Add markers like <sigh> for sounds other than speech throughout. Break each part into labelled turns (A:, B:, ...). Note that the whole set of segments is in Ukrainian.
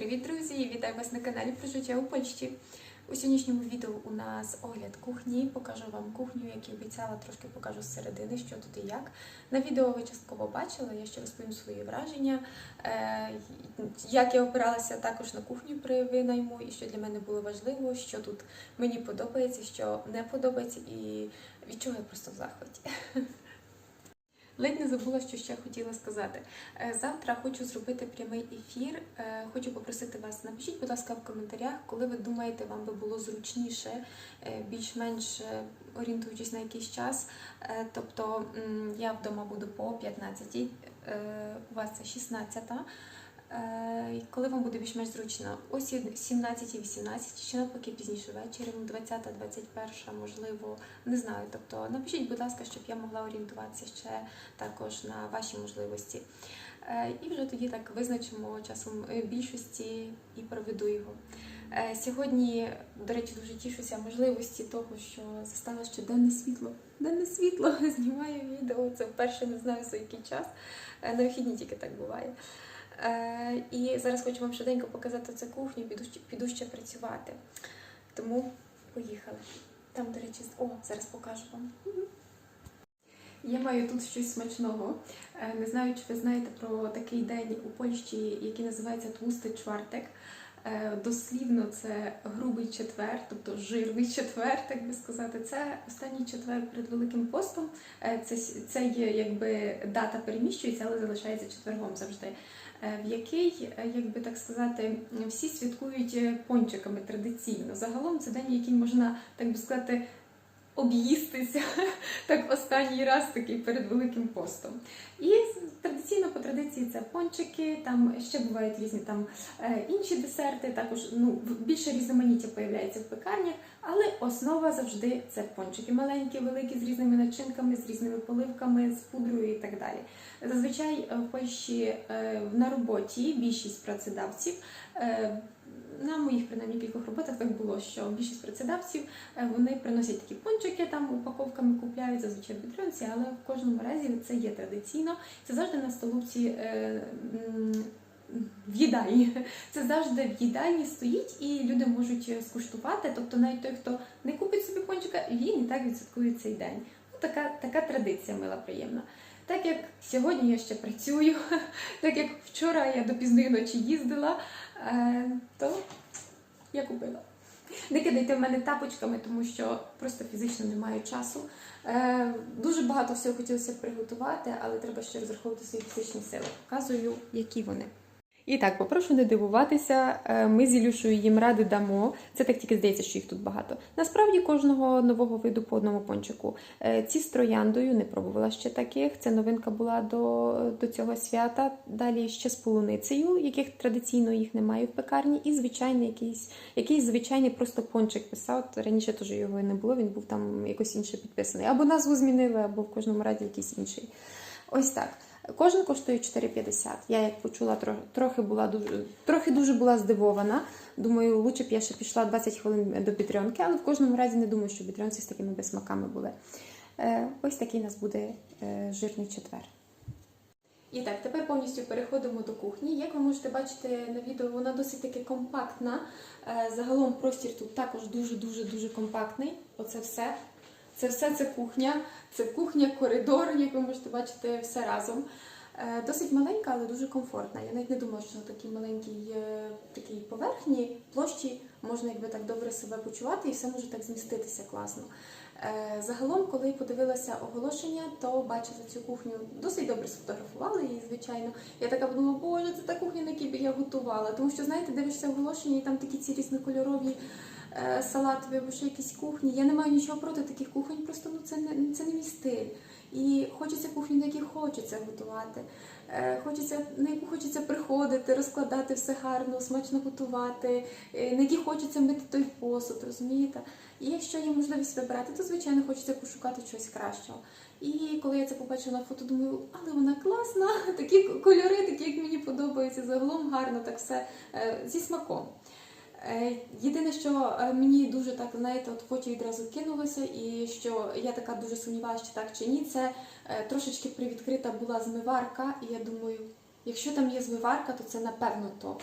A: Привіт, друзі! Вітаю вас на каналі про життя у Польщі. У сьогоднішньому відео у нас огляд кухні. Покажу вам кухню, як і обіцяла, трошки покажу зсередини, що тут і як. На відео ви частково бачили, я ще розповім свої враження, е, як я опиралася також на кухню при винайму, і що для мене було важливо, що тут мені подобається, що не подобається, і від чого я просто в захваті. Ледь не забула, що ще хотіла сказати. Е, Завтра хочу зробити прямий ефір. Е, Хочу попросити вас, напишіть, будь ласка, в коментарях, коли ви думаєте, вам би було зручніше, е, більш-менш орієнтуючись на якийсь час. Тобто я вдома буду по 15, е, у вас це 16. Е, Коли вам буде більш-менш зручно, ось 17-18, чи навпаки пізніше ввечері, ну, 20-21, можливо, не знаю. Тобто напишіть, будь ласка, щоб я могла орієнтуватися ще також на ваші можливості. Е, І вже тоді так визначимо часом е, більшості і проведу його. Сьогодні, до речі, дуже тішуся можливості того, що застало ще денне світло. Денне світло <laughs> знімаю відео. Це вперше не знаю за який час. На вихідні тільки так буває. Е, І зараз хочу вам швиденько показати цю кухню, піду, піду ще працювати. Тому поїхали. Там, до речі, о, зараз покажу вам. Я маю тут щось смачного. Е, Не знаю, чи ви знаєте про такий день у Польщі, який називається Тлустий чвартек. Е, Дослівно це грубий четвер, тобто жирний четвер, так би сказати. Це останній четвер перед Великим постом. Е, Це, це є якби дата переміщується, але залишається четвергом завжди. Е, В який, якби так сказати, всі святкують пончиками традиційно. Загалом це день, який можна, так би сказати, об'їстися <laughs> так останній раз такий перед Великим постом. І традиційно по традиції це пончики, там ще бувають різні там е, інші десерти, також ну, більше різноманіття появляється в пекарнях, але основа завжди це пончики. Маленькі, великі, з різними начинками, з різними поливками, з пудрою і так далі. Зазвичай е, в е, на роботі більшість працедавців. Е, На моїх принаймні кількох роботах так було, що більшість працедавців е, вони приносять такі пончики, там упаковками купляють зазвичай в бітрюнці, але в кожному разі це є традиційно. Це завжди на столовці е, в їдальні. <laughs> Це завжди в їдальні стоїть, і люди можуть скуштувати. Тобто, навіть той, хто не купить собі пончика, він і так відсвяткує цей день. Ну, така, така традиція мила, приємна. Так як сьогодні я ще працюю, <laughs> так як вчора я до пізної ночі їздила, е, то я купила. Не кидайте в мене тапочками, тому що просто фізично не маю часу. Е, дуже багато всього хотілося приготувати, але треба ще розраховувати свої фізичні сили. Показую, які вони. І так, попрошу не дивуватися. Е, Ми з Ілюшою їм ради дамо. Це так тільки здається, що їх тут багато. Насправді кожного нового виду по одному пончику. Е, Ці з трояндою не пробувала ще таких. Це новинка була до, до цього свята. Далі ще з полуницею, яких традиційно їх немає в пекарні, і звичайний якийсь, якийсь звичайний просто пончик писав. Раніше теж його не було, він був там якось інше підписаний. Або назву змінили, або в кожному разі якийсь інший. Ось так. Кожен коштує 4,50. Я як почула, трохи, була дуже трохи дуже була здивована. Думаю, лучше б я ще пішла 20 хвилин до бітрьонки, але в кожному разі не думаю, що бітрьонці з такими безсмаками були. Е, ось такий у нас буде е, жирний четвер. І так, тепер повністю переходимо до кухні. Як ви можете бачити на відео, вона досить таки компактна. Е, Загалом простір тут також дуже-дуже дуже компактний. Оце все. Це все це кухня. Це кухня, коридор, як ви можете бачити, все разом. Е, Досить маленька, але дуже комфортна. Я навіть не думала, що на такій маленькій е, такій поверхні площі можна якби так добре себе почувати і все може так зміститися класно. Е, Загалом, коли подивилася оголошення, то бачила цю кухню досить добре сфотографували її, звичайно. Я така подумала, боже, це та кухня, на якій би я готувала. Тому що, знаєте, дивишся оголошення, і там такі ці різнокольорові салатові або ще якісь кухні. Я не маю нічого проти таких кухонь, просто ну це не це не мій стиль. І хочеться кухню, на якій хочеться готувати. Е, Хочеться, на яку хочеться приходити, розкладати все гарно, смачно готувати, е, на якій хочеться мити той посуд, розумієте? І якщо є можливість вибирати, то звичайно хочеться пошукати щось кращого. І коли я це побачила на фото, думаю, але вона класна, <laughs> такі кольори, такі, як мені подобаються, загалом гарно, так все е, зі смаком. Е, Єдине, що е, мені дуже так, знаєте, от хоч відразу кинулося, і що я така дуже сумнівалася, чи так чи ні, це е, трошечки привідкрита була змиварка, і я думаю, якщо там є змиварка, то це напевно то.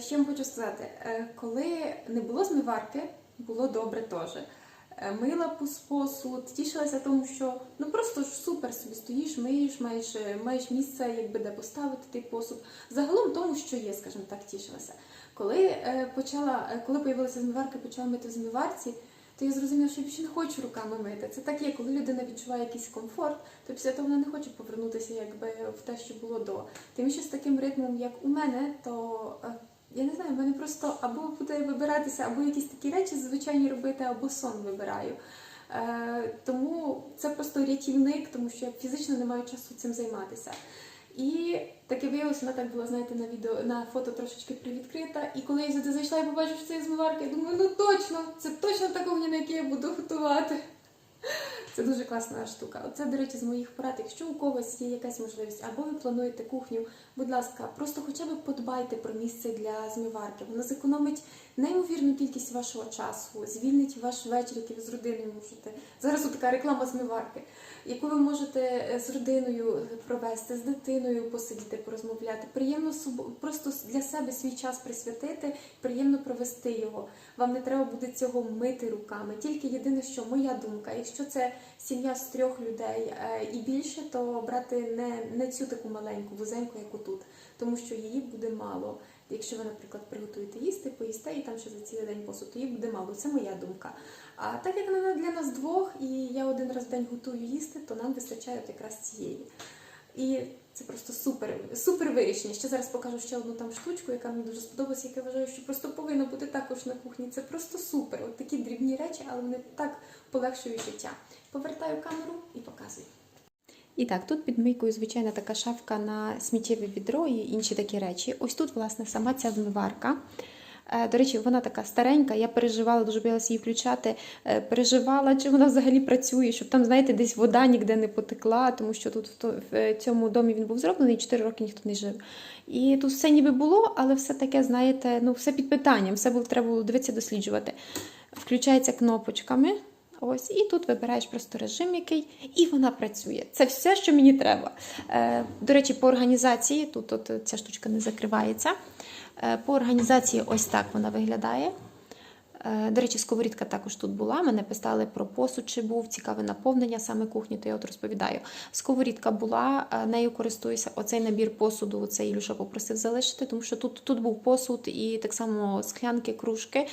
A: Ще вам хочу сказати? Коли не було змиварки, було добре теж. Е, Мила пос- посуд, тішилася тому, що ну просто ж супер собі стоїш, миєш, маєш, е, маєш місце, якби де поставити той посуд. Загалом тому, що є, скажімо так, тішилася. Коли е, почала, коли появилася змиварка, почала мити в змиварці, то я зрозуміла, що я більше не хочу руками мити. Це так є, коли людина відчуває якийсь комфорт, то після того вона не хоче повернутися якби в те, що було до. Тим більше з таким ритмом, як у мене, то я не знаю, в мене просто або буде вибиратися, або якісь такі речі звичайні робити, або сон вибираю. Е, тому це просто рятівник, тому що я фізично не маю часу цим займатися. І таке виявилося, вона так була, знаєте, на відео на фото трошечки привідкрита. І коли я сюди зайшла і побачив, що це є змиварка, я думаю, ну точно, це точно та кухня, на якій я буду готувати. Це дуже класна штука. Оце, до речі, з моїх порад. Якщо у когось є якась можливість, або ви плануєте кухню, будь ласка, просто хоча б подбайте про місце для змиварки. Воно зекономить неймовірну кількість вашого часу, звільнить ваш вечір, який ви з родиною можете. Зараз от така реклама змиварки, яку ви можете е, з родиною провести, з дитиною посидіти, порозмовляти. Приємно просто для себе свій час присвятити, приємно провести його. Вам не треба буде цього мити руками. Тільки єдине, що моя думка, якщо це сім'я з трьох людей е, і більше, то брати не, не цю таку маленьку вузеньку, як отут, тому що її буде мало. Якщо ви, наприклад, приготуєте їсти, поїсте і там ще за цілий день посуд, то її буде мало. Це моя думка. А так як вона для нас двох, і я один раз в день готую їсти, то нам вистачає от якраз цієї. І це просто супер, супер вирішення. Ще зараз покажу ще одну там штучку, яка мені дуже сподобалася, яка я вважаю, що просто повинна бути також на кухні. Це просто супер. От такі дрібні речі, але вони так полегшують життя. Повертаю камеру і показую. І так, тут під мийкою звичайна така шафка на сміттєве відро і інші такі речі. Ось тут, власне, сама ця змиварка. Е, До речі, вона така старенька. Я переживала, дуже боялася її включати. Е, Переживала, чи вона взагалі працює, щоб там, знаєте, десь вода ніде не потекла, тому що тут в в цьому домі він був зроблений, 4 роки ніхто не жив. І тут все ніби було, але все таке, знаєте, ну все під питанням, все було треба було дивитися, досліджувати. Включається кнопочками. Ось, і тут вибираєш просто режим який, і вона працює. Це все, що мені треба. Е, до речі, по організації, тут от, ця штучка не закривається. Е, по організації ось так вона виглядає. Е, До речі, сковорідка також тут була. Мене писали про посуд, чи був цікаве наповнення саме кухні, то я от розповідаю. Сковорідка була, е, нею користуюся. Оцей набір посуду, оцей Ілюша попросив залишити, тому що тут, тут був посуд і так само склянки, кружки.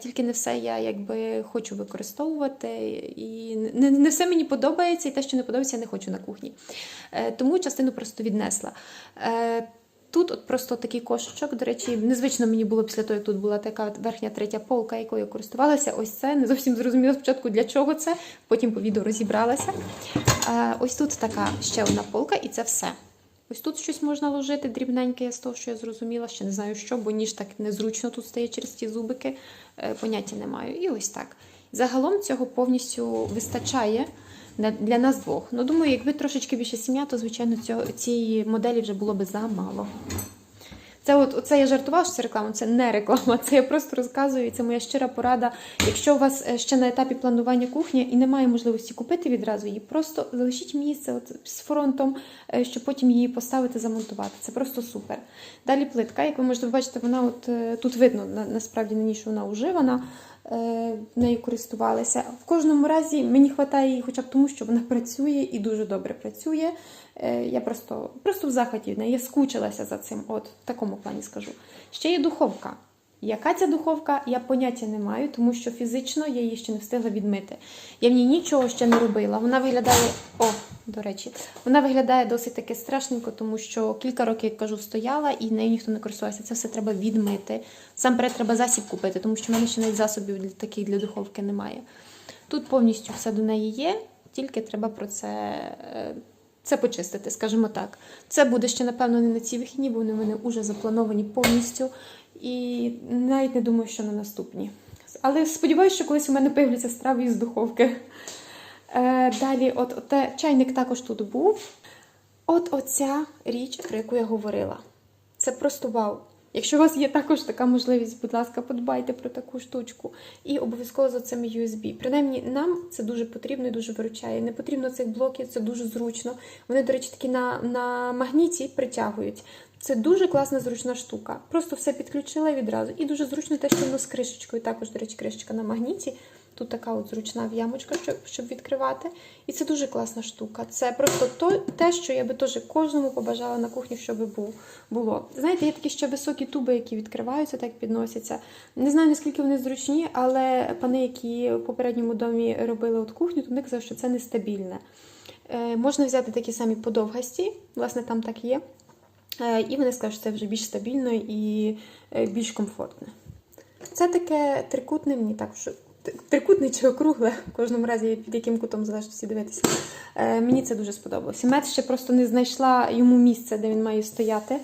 A: Тільки не все я якби хочу використовувати. І не, не все мені подобається, і те, що не подобається, я не хочу на кухні. Тому частину просто віднесла. Тут от просто такий кошечок. До речі, незвично мені було після того, як тут була така верхня третя полка, якою я користувалася. Ось це не зовсім зрозуміло спочатку для чого це. Потім по відео розібралася. Е, Ось тут така ще одна полка, і це все. Ось тут щось можна ложити дрібненьке, з того, що я зрозуміла, ще не знаю що, бо ніж так незручно тут стає через ті зубики. Е, Поняття не маю. І ось так. Загалом цього повністю вистачає для- нас двох. Ну, думаю, якби трошечки більше сім'я, то звичайно цієї моделі вже було би замало. Це от оце я жартувала, що це реклама, це не реклама. Це я просто розказую. і Це моя щира порада. Якщо у вас е, ще на етапі планування кухні і немає можливості купити відразу її, просто залишіть місце от з фронтом, е, щоб потім її поставити, замонтувати. Це просто супер. Далі плитка, як ви можете бачити, вона от е, тут видно насправді на ній, що вона уживана. Е, Нею користувалися. В кожному разі мені вистачає її, хоча б тому, що вона працює і дуже добре працює. Е, Я просто, просто в захваті. Я скучилася за цим. От в такому плані скажу. Ще є духовка. Яка ця духовка, я поняття не маю, тому що фізично я її ще не встигла відмити. Я в ній нічого ще не робила. Вона виглядає, о, до речі, вона виглядає досить таки страшненько, тому що кілька років, як кажу, стояла і нею ніхто не користувався. Це все треба відмити. Сам перед треба засіб купити, тому що в мене ще навіть засобів для таких для духовки немає. Тут повністю все до неї є, тільки треба про це. е, Це почистити, скажімо так. Це буде ще, напевно, не на ці вихідні, бо вони в мене вже заплановані повністю. І навіть не думаю, що на наступні. Але сподіваюся, що колись у мене появляться страви із духовки. Е, далі, от, от чайник також тут був. От оця річ, про яку я говорила. Це просто вау. Якщо у вас є також така можливість, будь ласка, подбайте про таку штучку. І обов'язково за цими USB. Принаймні, нам це дуже потрібно і дуже виручає. Не потрібно цих блоків, це дуже зручно. Вони, до речі, такі на, на магніті притягують. Це дуже класна зручна штука. Просто все підключила відразу. І дуже зручно те, що воно з кришечкою. Також, до речі, кришечка на магніті. Тут така от зручна в'ямочка, щоб, щоб відкривати. І це дуже класна штука. Це просто то, те, що я би теж кожному побажала на кухні, щоб було. Знаєте, є такі ще високі туби, які відкриваються, так підносяться. Не знаю, наскільки вони зручні, але пани, які в попередньому домі робили от кухню, то вони казали, що це нестабільне. Е, можна взяти такі самі подовгасті, власне, там так є. Е, і вони скажуть, що це вже більш стабільно і е, більш комфортне. Це таке трикутне, мені так що трикутне чи округле, в кожному разі під яким кутом залежить всі дивитися. Е, мені це дуже сподобалося. Мед ще просто не знайшла йому місце, де він має стояти.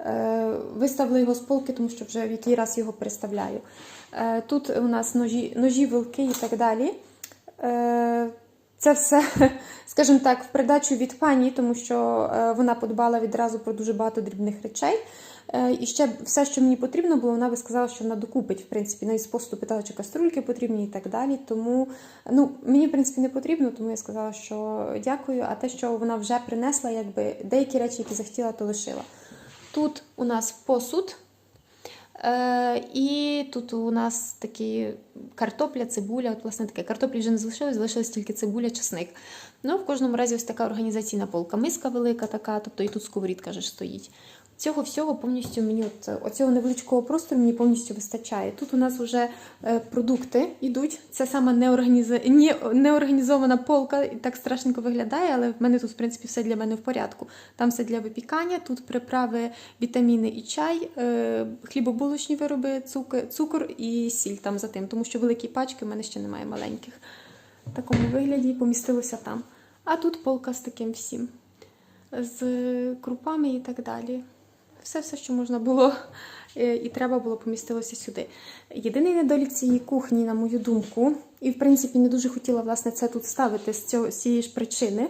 A: Е, виставила його з полки, тому що вже в який раз його переставляю. Тут у нас ножі, ножі вилки і так далі. Це все, <laughs> скажімо так, в придачу від пані, тому що е, вона подбала відразу про дуже багато дрібних речей. Е, І ще все, що мені потрібно було, вона би сказала, що вона докупить, в принципі, навіть з посту питала, чи каструльки потрібні і так далі. Тому ну, мені, в принципі, не потрібно, тому я сказала, що дякую. А те, що вона вже принесла, якби деякі речі, які захотіла, то лишила. Тут у нас посуд. Е, і тут у нас такі картопля, цибуля. От, власне, таке картоплі вже не залишилось, залишилась тільки цибуля, часник. Ну, в кожному разі ось така організаційна полка. Миска велика така, тобто і тут сковорідка ж стоїть. Цього всього повністю мені, от, оцього невеличкого простору мені повністю вистачає. Тут у нас вже е, продукти йдуть. Це саме неорганізована полка, і так страшненько виглядає, але в мене тут, в принципі, все для мене в порядку. Там все для випікання, тут приправи, вітаміни і чай, е, хлібобулочні вироби, цукор і сіль там за тим, тому що великі пачки в мене ще немає маленьких. В такому вигляді помістилося там. А тут полка з таким всім, з крупами і так далі. Все, все, що можна було е, і треба було, помістилося сюди. Єдиний недолік цієї кухні, на мою думку, і в принципі не дуже хотіла власне це тут ставити з, цього, з цієї ж причини,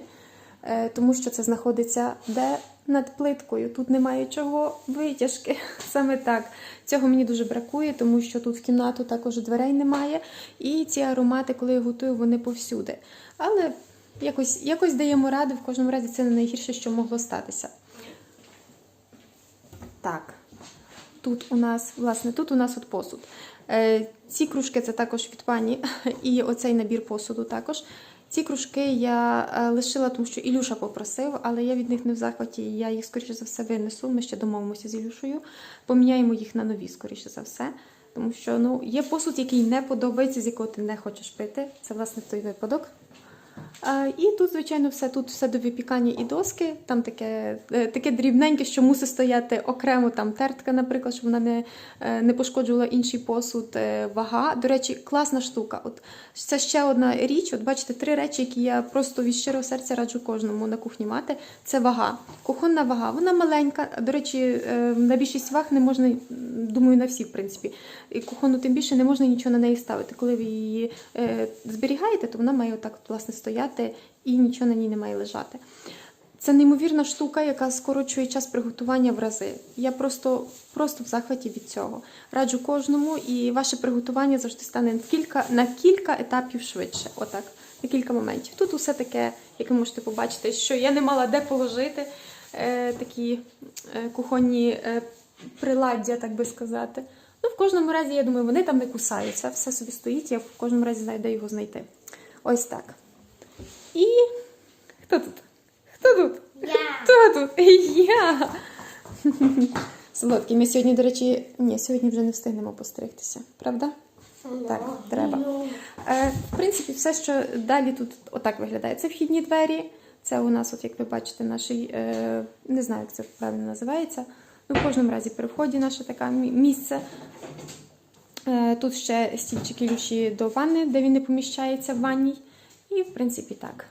A: е, тому що це знаходиться де над плиткою. Тут немає чого витяжки. <laughs> Саме так. Цього мені дуже бракує, тому що тут в кімнату також дверей немає. І ці аромати, коли я готую, вони повсюди. Але якось, якось даємо ради, в кожному разі це не найгірше, що могло статися. Так, тут у нас, власне, тут у нас от посуд. Е, ці кружки це також від пані, <laughs> і оцей набір посуду також. Ці кружки я е, лишила, тому що Ілюша попросив, але я від них не в захваті. і Я їх, скоріше за все, винесу. Ми ще домовимося з Ілюшею. Поміняємо їх на нові, скоріше за все. Тому що ну, є посуд, який не подобається, з якого ти не хочеш пити. Це, власне, той випадок. І тут, звичайно, все тут все до випікання і доски. Там таке е, таке дрібненьке, що мусить стояти окремо там тертка, наприклад, щоб вона не е, не пошкоджувала інший посуд. Е, Вага. До речі, класна штука. От Це ще одна річ. От бачите, три речі, які я просто від щирого серця раджу кожному на кухні мати. Це вага. Кухонна вага. Вона маленька. До речі, на більшість ваг не можна, думаю, на всі, в принципі. І кухонну тим більше не можна нічого на неї ставити. Коли ви її зберігаєте, то вона має отак, власне, стояти і нічого на ній не має лежати. Це неймовірна штука, яка скорочує час приготування в рази. Я просто просто в захваті від цього. Раджу кожному, і ваше приготування завжди стане на кілька, на кілька етапів швидше. Отак, на кілька моментів. Тут усе таке, як ви можете побачити, що я не мала де положити е, такі е, кухонні е, приладдя, так би сказати. Ну, в кожному разі, я думаю, вони там не кусаються. Все собі стоїть, я в кожному разі знаю, де його знайти. Ось так. І хто тут? Хто тут?
B: Я.
A: Хто тут? <laughs> Я. Солодкий. Ми сьогодні, до речі, ні, сьогодні вже не встигнемо постригтися, правда? Так, треба. Е, в принципі, все, що далі тут отак виглядає. Це вхідні двері. Це у нас, от як ви бачите, наш, е, не знаю, як це правильно називається. Ну, в кожному разі при вході наше таке місце. Е, тут ще стільчики Люші до ванни, де він не поміщається в ванній. І, в принципі, так.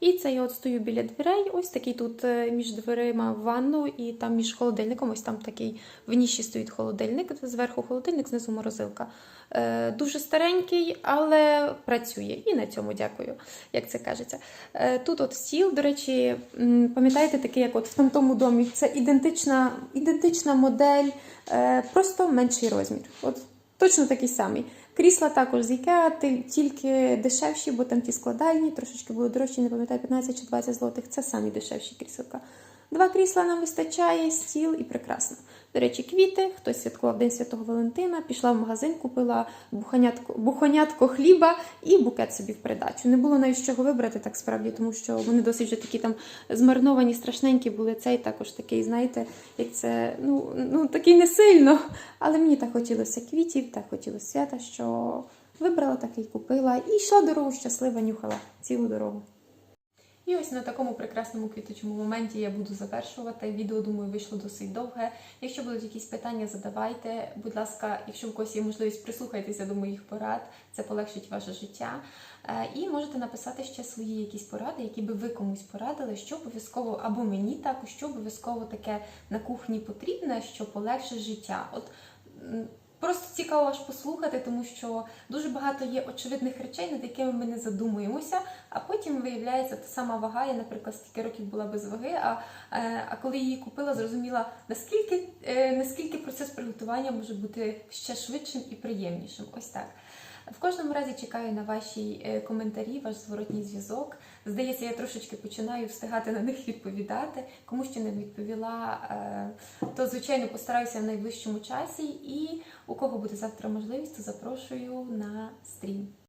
A: І це я от стою біля дверей. Ось такий тут е, між дверима ванну, і там між холодильником, ось там такий в ніші стоїть холодильник, зверху холодильник, знизу морозилка. Е, дуже старенький, але працює. І на цьому дякую, як це кажеться. Е, тут от стіл, до речі, пам'ятаєте, такий, як от в тамтому домі, це ідентична, ідентична модель, е, просто менший розмір. От точно такий самий. Крісла також з IKEA, тільки дешевші, бо там ті складальні, трошечки були дорожчі, не пам'ятаю, 15 чи 20 злотих. Це самі дешевші кріселка. Два крісла нам вистачає, стіл і прекрасно. До речі, квіти, хтось святкував День Святого Валентина, пішла в магазин, купила буханятко, буханятко хліба і букет собі в придачу. Не було навіть чого вибрати так справді, тому що вони досить вже такі там змарновані, страшненькі були. Цей також такий, знаєте, як це, ну, ну такий не сильно. Але мені так хотілося квітів, так хотілося свята, що вибрала такий, купила і йшла дорогу щаслива, нюхала цілу дорогу. І ось на такому прекрасному квіточому моменті я буду завершувати. Відео, думаю, вийшло досить довге. Якщо будуть якісь питання, задавайте. Будь ласка, якщо у когось є можливість, прислухайтеся до моїх порад, це полегшить ваше життя. Е, І можете написати ще свої якісь поради, які би ви комусь порадили, що обов'язково або мені також, що обов'язково таке на кухні потрібне, що полегшить життя. От Просто цікаво аж послухати, тому що дуже багато є очевидних речей, над якими ми не задумуємося, а потім виявляється та сама вага. Я, наприклад, стільки років була без ваги. А, е, а коли її купила, зрозуміла наскільки, е, наскільки процес приготування може бути ще швидшим і приємнішим. Ось так. В кожному разі чекаю на ваші е, коментарі, ваш зворотній зв'язок. Здається, я трошечки починаю встигати на них відповідати. Кому ще не відповіла, е, то звичайно постараюся в найближчому часі. І у кого буде завтра можливість, то запрошую на стрім.